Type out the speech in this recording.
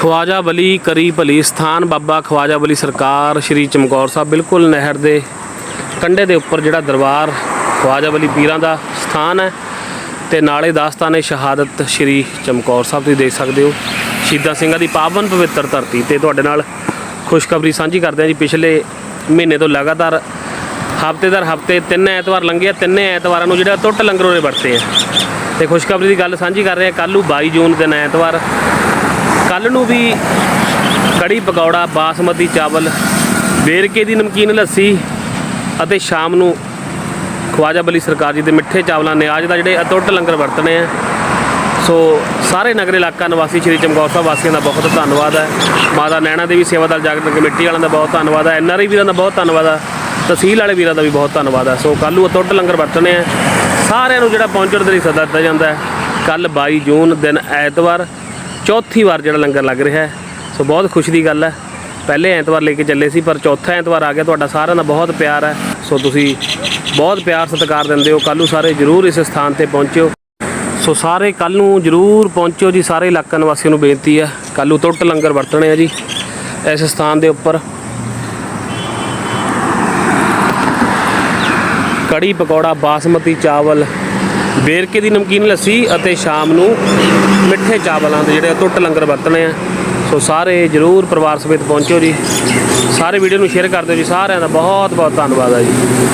ਖਵਾਜਾ ਬਲੀ ਕਰੀ ਭਲੀ ਸਥਾਨ ਬਾਬਾ ਖਵਾਜਾ ਬਲੀ ਸਰਕਾਰ ਸ਼੍ਰੀ ਚਮਕੌਰ ਸਾਹਿਬ, ਬਿਲਕੁਲ ਨਹਿਰ ਦੇ ਕੰਢੇ ਦੇ ਉੱਪਰ ਜਿਹੜਾ ਦਰਬਾਰ ਖਵਾਜਾ ਬਲੀ ਪੀਰਾਂ ਦਾ ਸਥਾਨ ਹੈ ਤੇ ਨਾਲੇ ਦਾਸਤਾਨੇ ਸ਼ਹਾਦਤ ਸ਼੍ਰੀ ਚਮਕੌਰ ਸਾਹਿਬ ਤੁਸੀਂ ਦੇਖ ਸਕਦੇ ਹੋ। ਸ਼ਹੀਦਾਂ ਸਿੰਘਾਂ ਦੀ ਪਾਵਨ ਪਵਿੱਤਰ ਧਰਤੀ ਤੇ ਤੁਹਾਡੇ ਨਾਲ ਖੁਸ਼ਖਬਰੀ ਸਾਂਝੀ ਕਰਦੇ ਹਾਂ ਜੀ। ਪਿਛਲੇ ਮਹੀਨੇ ਤੋਂ ਲਗਾਤਾਰ ਹਫ਼ਤੇ ਦਰ ਹਫ਼ਤੇ ਤਿੰਨ ਐਤਵਾਰ ਲੰਘੇ ਆ ਤਿੰਨੇ ਐਤਵਾਰਾਂ ਨੂੰ ਜਿਹੜਾ ਟੁੱਟ ਲੰਗਰ ਉਹਨੇ ਵਰਤੇ ਆ। ਤੇ ਖੁਸ਼ਖਬਰੀ ਦੀ ਗੱਲ ਸਾਂਝੀ ਕਰ ਰਹੇ ਆ ਕੱਲ੍ਹ ਨੂੰ 22 ਜੂਨ ਦਿਨ ਐਤਵਾਰ ਕੱਲ ਨੂੰ ਵੀ ਕੜੀ ਪਕੌੜਾ, ਬਾਸਮਤੀ ਚਾਵਲ, ਵੇਰਕੇ ਦੀ ਨਮਕੀਨ ਲੱਸੀ ਅਤੇ ਸ਼ਾਮ ਨੂੰ ਖਵਾਜਾ ਬਲੀ ਸਰਕਾਰ ਜੀ ਦੇ ਮਿੱਠੇ ਚਾਵਲਾਂ ਨਿਆਜ ਦਾ ਜਿਹੜੇ ਅਟੁੱਟ ਲੰਗਰ ਵਰਤਣੇ ਆ। ਸੋ ਸਾਰੇ ਨਗਰ ਇਲਾਕਾ ਨਿਵਾਸੀ ਸ਼੍ਰੀ ਚਮਕੌਰ ਸਾਹਿਬ ਵਾਸੀਆਂ ਦਾ ਬਹੁਤ ਧੰਨਵਾਦ ਹੈ। ਮਾਤਾ ਨੈਣਾ ਦੇਵੀ ਸੇਵਾਦਾਰ ਜਾਗਰਣ ਕਮੇਟੀ ਵਾਲਿਆਂ ਦਾ ਬਹੁਤ ਧੰਨਵਾਦ ਹੈ। ਐਨਆਰਆਈ ਵੀਰਾਂ ਦਾ ਬਹੁਤ ਧੰਨਵਾਦ ਹੈ। ਤਹਿਸੀਲ ਵਾਲੇ ਵੀਰਾਂ ਦਾ ਵੀ ਬਹੁਤ ਧੰਨਵਾਦ ਹੈ। ਸੋ ਕੱਲ੍ਹ ਨੂੰ ਅਟੁੱਟ ਲੰਗਰ ਵਰਤਣੇ ਆ। ਸਾਰਿਆਂ ਨੂੰ ਜਿਹੜਾ ਪਹੁੰਚਣ ਦੇ ਲਈ ਸੱਦਾ ਦਿੱਤਾ ਜਾਂਦਾ ਹੈ। ਕੱਲ 22 ਜੂਨ, ਦਿਨ ਐਤਵਾਰ ਚੌਥੀ ਵਾਰ ਜਿਹੜਾ ਲੰਗਰ ਲੱਗ ਰਿਹਾ ਹੈ। ਸੋ ਬਹੁਤ ਖੁਸ਼ੀ ਦੀ ਗੱਲ ਹੈ। ਪਹਿਲੇ ਐਤਵਾਰ ਲੈ ਕੇ ਚੱਲੇ ਸੀ, ਪਰ ਚੌਥਾ ਐਤਵਾਰ ਆ ਗਿਆ। ਤੁਹਾਡਾ ਸਾਰਿਆਂ ਦਾ ਬਹੁਤ ਪਿਆਰ ਹੈ। ਸੋ ਤੁਸੀਂ ਬਹੁਤ ਪਿਆਰ ਸਤਿਕਾਰ ਦਿੰਦੇ ਹੋ। ਕੱਲ੍ਹ ਨੂੰ ਸਾਰੇ ਜਰੂਰ ਇਸ ਸਥਾਨ ਤੇ ਪਹੁੰਚਿਓ। ਸੋ ਸਾਰੇ ਕੱਲ ਨੂੰ ਜਰੂਰ ਪਹੁੰਚਿਓ ਜੀ। ਸਾਰੇ ਇਲਾਕਾ ਨਿਵਾਸੀਆਂ ਨੂੰ ਬੇਨਤੀ ਹੈ। ਕੱਲ੍ਹ ਨੂੰ ਟੁੱਟ ਲੰਗਰ ਵਰਤਣੇ ਆ ਜੀ, ਇਸ ਸਥਾਨ ਦੇ ਉੱਪਰ। ਕੜੀ ਪਕੌੜਾ, ਬਾਸਮਤੀ ਚਾਵਲ ਵੇਰਕੇ ਦੀ ਨਮਕੀਨ ਲੱਸੀ ਅਤੇ ਸ਼ਾਮ ਨੂੰ ਮਿੱਠੇ ਚਾਵਲਾਂ ਦੇ ਜਿਹੜੇ ਟੁੱਟ ਲੰਗਰ ਵਰਤਣੇ ਆ। ਸੋ ਸਾਰੇ ਜਰੂਰ ਪਰਿਵਾਰ ਸਮੇਤ ਪਹੁੰਚੋ ਜੀ। ਸਾਰੇ ਵੀਡੀਓ ਨੂੰ ਸ਼ੇਅਰ ਕਰ ਦਿਓ ਜੀ। ਸਾਰਿਆਂ ਦਾ ਬਹੁਤ ਬਹੁਤ ਧੰਨਵਾਦ ਹੈ ਜੀ।